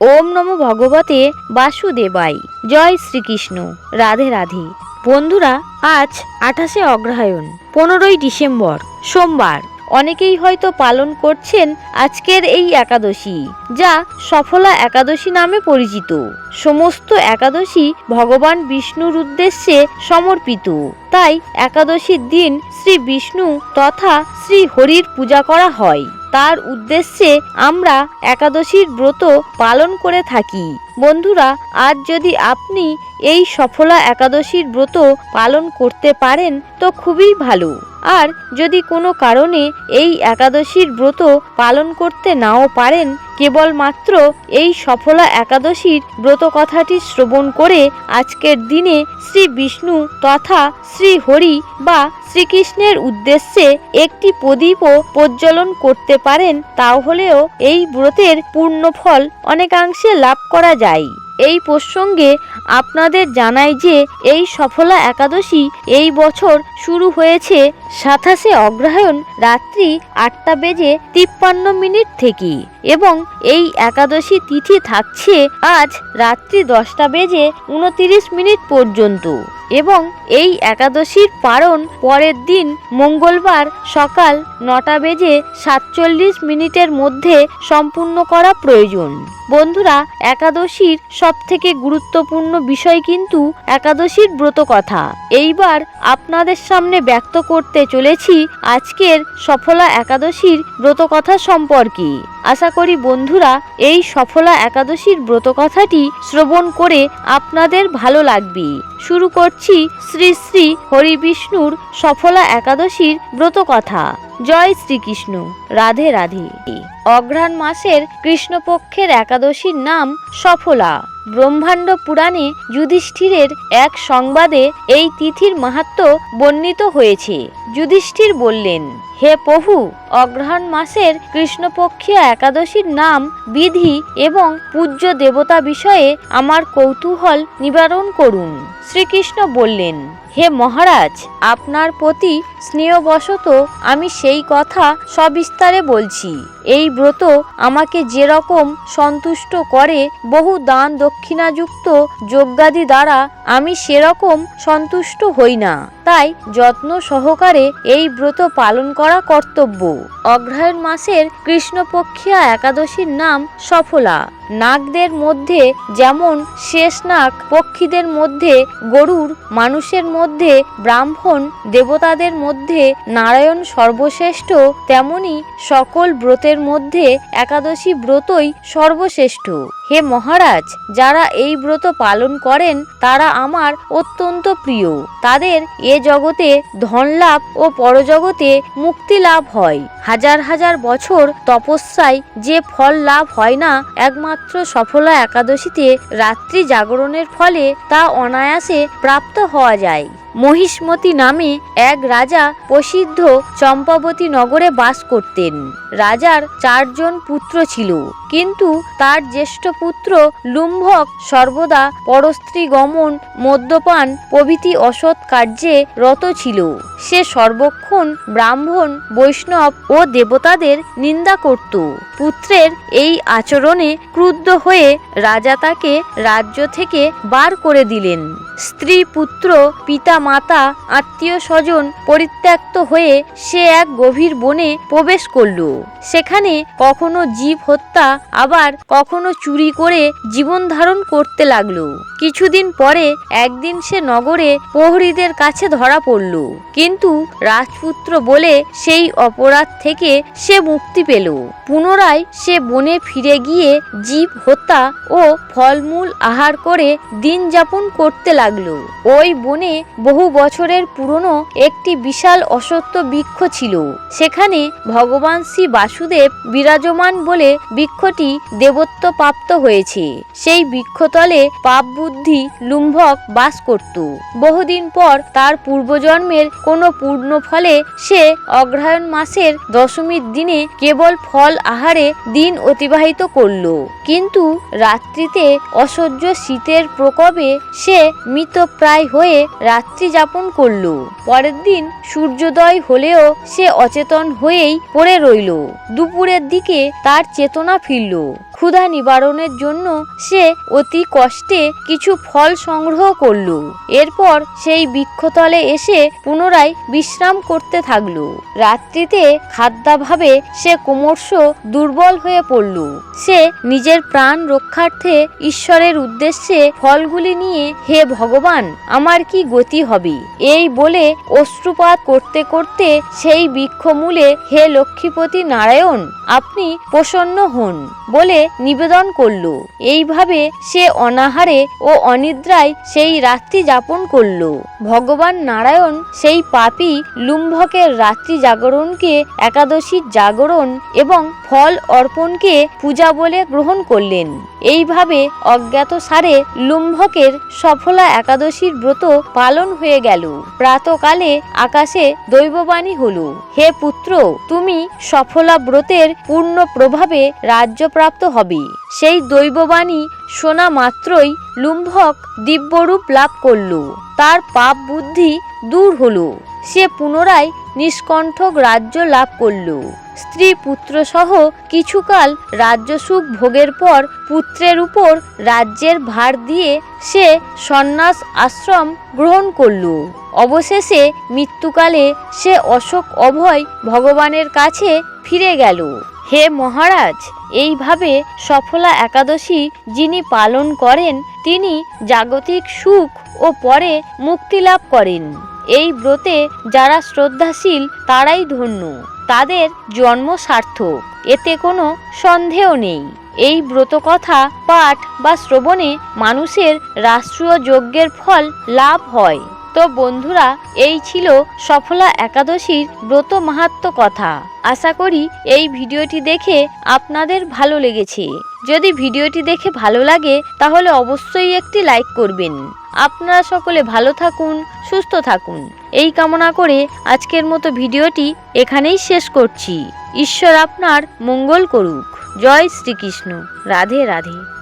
ওম নমো ভগবতে বাসুদেবাই জয় শ্রীকৃষ্ণ। রাধে রাধে। বন্ধুরা, আজ আঠাশে অগ্রহায়ণ, পনেরোই ডিসেম্বর, সোমবার। অনেকেই হয়তো পালন করছেন আজকের এই একাদশী, যা সফলা একাদশী নামে পরিচিত। সমস্ত একাদশী ভগবান বিষ্ণুর উদ্দেশ্যে সমর্পিত। তাই একাদশীর দিন শ্রী বিষ্ণু তথা শ্রী হরির পূজা করা হয়। তার উদ্দেশ্যে আমরা একাদশীর ব্রত পালন করে থাকি। বন্ধুরা, আজ যদি আপনি এই সফলা একাদশীর ব্রত পালন করতে পারেন, তো খুবই ভালো। আর যদি কোনো কারণে এই একাদশীর ব্রত পালন করতে নাও পারেন, কেবলমাত্র এই সফলা একাদশীর ব্রত কথাটি শ্রবণ করে আজকের দিনে শ্রী বিষ্ণু তথা শ্রী হরি বা শ্রীকৃষ্ণের উদ্দেশ্যে একটি প্রদীপও প্রজ্বলন করতে পারেন, তাহলেও এই ব্রতের পূর্ণ ফল অনেকাংশে লাভ করা যায়। এই প্রসঙ্গে আপনাদের জানাই যে এই সফলা একাদশী এই বছর শুরু হয়েছে সাতাশে অগ্রহায়ণ রাত্রি আটটা বেজে তিপ্পান্ন মিনিট থেকে এবং এই একাদশী তিথি থাকছে আজ রাত্রি দশটা বেজে উনতিরিশ মিনিট পর্যন্ত এবং এই একাদশীর পারণ পরের দিন মঙ্গলবার সকাল নটা বেজে সাতচল্লিশ মিনিটের মধ্যে সম্পূর্ণ করা প্রয়োজন। বন্ধুরা, একাদশীর সব থেকে গুরুত্বপূর্ণ বিষয় কিন্তু একাদশীর ব্রত কথা। এইবার আপনাদের সামনে ব্যক্ত করতে চলেছি আজকের সফলা একাদশীর ব্রত কথা সম্পর্কে। আশা করি বন্ধুরা, এই সফলা একাদশীর ব্রত কথাটি শ্রবণ করে আপনাদের ভালো লাগবে। শুরু করছি শ্রী শ্রী হরি বিষ্ণুর সফলা একাদশীর ব্রত কথা। জয় শ্রীকৃষ্ণ। রাধে রাধে। অঘ্রাণ মাসের কৃষ্ণপক্ষের একাদশীর নাম সফলা। ব্রহ্মাণ্ড পুরাণে যুধিষ্ঠিরের এক সংবাদে এই তিথির মাহাত্ম বর্ণিত হয়েছে। যুধিষ্ঠির বললেন হে প্রভু অগ্রহায়ণ মাসের কৃষ্ণপক্ষীয় একাদশীর নাম, বিধি এবং পূজ্য দেবতা বিষয়ে আমার কৌতূহল নিবারণ করুন। শ্রীকৃষ্ণ বললেন, হে মহারাজ, আপনার প্রতি স্নেহবশত আমি সেই কথা সবিস্তারে বলছি। এই ব্রত আমাকে যেরকম সন্তুষ্ট করে, বহু দান দক্ষিণাযুক্ত যজ্ঞাদি দ্বারা আমি সেরকম সন্তুষ্ট হই না। তাই যত্ন সহকারে এই ব্রত পালন করা কর্তব্য। অগ্রহায়ণ মাসের কৃষ্ণপক্ষিয়া একাদশীর নাম সফলা। নাগদের মধ্যে যেমন শেষ নাগ, পক্ষীদের মধ্যে গরুর, মানুষের মধ্যে ব্রাহ্মণ, দেবতাদের মধ্যে নারায়ণ সর্বশ্রেষ্ঠ, তেমনি সকল ব্রতের মধ্যে একাদশী ব্রতই সর্বশ্রেষ্ঠ। হে মহারাজ, যারা এই ব্রত পালন করেন, তারা আমার অত্যন্ত প্রিয়। তাদের এ জগতে ধন লাভ ও পরজগতে মুক্তি লাভ হয়। হাজার হাজার বছর তপস্যায় যে ফল লাভ হয় না, একমাত্র সফলা একাদশীতে রাত্রি জাগরণের ফলে তা অনায়াসে প্রাপ্ত হওয়া যায়। মহিষ্মতি নামে এক রাজা প্রসিদ্ধ চম্পাবতী নগরে বাস করতেন। রাজার চারজন পুত্র ছিল, কিন্তু তার জ্যেষ্ঠ পুত্র লুম্ভক সর্বদা পরস্ত্রী গমন, মদ্যপান, প্রভৃতি অসৎ কার্যে রত ছিল। সে সর্বক্ষণ ব্রাহ্মণ, বৈষ্ণব ও দেবতাদের নিন্দা করত। পুত্রের এই আচরণে ক্রুদ্ধ হয়ে রাজা তাকে রাজ্য থেকে বার করে দিলেন। স্ত্রী, পুত্র, পিতা মাতা, আত্মীয় স্বজন পরিত্যক্ত হয়ে সে এক গভীর বনে প্রবেশ করল। সেখানে কখনো জীব হত্যা, আবার কখনো চুরি করে জীবন ধারণ করতে লাগল। কিছুদিন পরে একদিন সে নগরে প্রহরীদের কাছে ধরা পড়ল। কিন্তু রাজপুত্র বলে সেই অপরাধ থেকে সে মুক্তি পেল। পুনরায় সে বনে ফিরে গিয়ে জীব হত্যা ও ফলমূল আহার করে দিন যাপন করতে লাগল। ওই বনে বহু বছরের পুরনো একটি বিশাল অসত্য বৃক্ষ ছিল। সেখানে ভগবান শ্রী বাসুদেব বিরাজমান বলে বৃক্ষটি দেবত্ব প্রাপ্ত হয়েছে। সেই বৃক্ষতলে পাপ বুদ্ধি লুম্ভক বাস করত। বহুদিন পর তার পূর্বজন্মের কোনো পূর্ণ ফলে সে অগ্রহায়ণ মাসের দশমীর দিনে কেবল ফল আহারে দিন অতিবাহিত করল। কিন্তু রাত্রিতে অসহ্য শীতের প্রকোপে সে মৃতপ্রায় হয়ে রাত্রি যাপন করল। পরের দিন সূর্যোদয় হলেও সে অচেতন হয়েই পড়ে রইল। দুপুরের দিকে তার চেতনা ফিরল। ক্ষুধা নিবারণের জন্য সে অতি কষ্টে কিছু ফল সংগ্রহ করল। এরপর সেই বৃক্ষতলে এসে পুনরায় বিশ্রাম করতে থাকল। রাত্রিতে খাদ্যাভাবে সে ক্রমশ দুর্বল হয়ে পড়ল। সে নিজের প্রাণ রক্ষার্থে ঈশ্বরের উদ্দেশ্যে ফলগুলি নিয়ে, হে ভগবান, আমার কি গতি হবে? এই বলে অশ্রুপাত করতে করতে সেই বৃক্ষমূলে, হে লক্ষ্মীপতি নারায়ণ, আপনি প্রসন্ন হন বলে নিবেদন করল। এইভাবে সে অনাহারে ও অনিদ্রায় সেই রাত্রি যাপন করল। ভগবান নারায়ণ সেই পাপি লুম্ভকের রাত্রি জাগরণকে, একাদশীর জাগরণ এবং ফল অর্পণকে পূজা বলে গ্রহণ করলেন। এইভাবে অজ্ঞাত সারে লুম্ভকের সফলা একাদশীর ব্রত পালন হয়ে গেল। প্রাতকালে আকাশে দৈববাণী হলো, হে পুত্র, তুমি সফলা ব্রতের পূর্ণ প্রভাবে রাজ্যপ্রাপ্ত হবে। সেই দৈববাণী শোনা মাত্রই লুম্ভক দিব্যরূপ লাভ করল। তার পাপ বুদ্ধি দূর হল। সে পুনরায় নিষ্কণ্ঠক রাজ্য লাভ করল। স্ত্রী পুত্র সহ কিছুকাল রাজ্যসুখ ভোগের পর পুত্রের উপর রাজ্যের ভার দিয়ে সে সন্ন্যাস আশ্রম গ্রহণ করল। অবশেষে মৃত্যুকালে সে অশোক অভয় ভগবানের কাছে ফিরে গেল। হে মহারাজ, এইভাবে সফলা একাদশী যিনি পালন করেন, তিনি জাগতিক সুখ ও পরে মুক্তি লাভ করেন। এই ব্রতে যারা শ্রদ্ধাশীল, তারাই ধন্য। তাদের জন্ম সার্থক এতে কোনো সন্দেহ নেই। এই ব্রতকথা পাঠ বা শ্রবণে মানুষের রাষ্ট্রীয় যজ্ঞের ফল লাভ হয়। তো বন্ধুরা, এই ছিল সফলা একাদশীর ব্রত মাহাত্ম কথা। আশা করি এই ভিডিওটি দেখে আপনাদের ভালো লেগেছে। যদি ভিডিওটি দেখে ভালো লাগে, তাহলে অবশ্যই একটি লাইক করবেন। আপনারা সকলে ভালো থাকুন, সুস্থ থাকুন। এই কামনা করে আজকের মতো ভিডিওটি এখানেই শেষ করছি। ঈশ্বর আপনার মঙ্গল করুক। জয় শ্রীকৃষ্ণ। রাধে রাধে।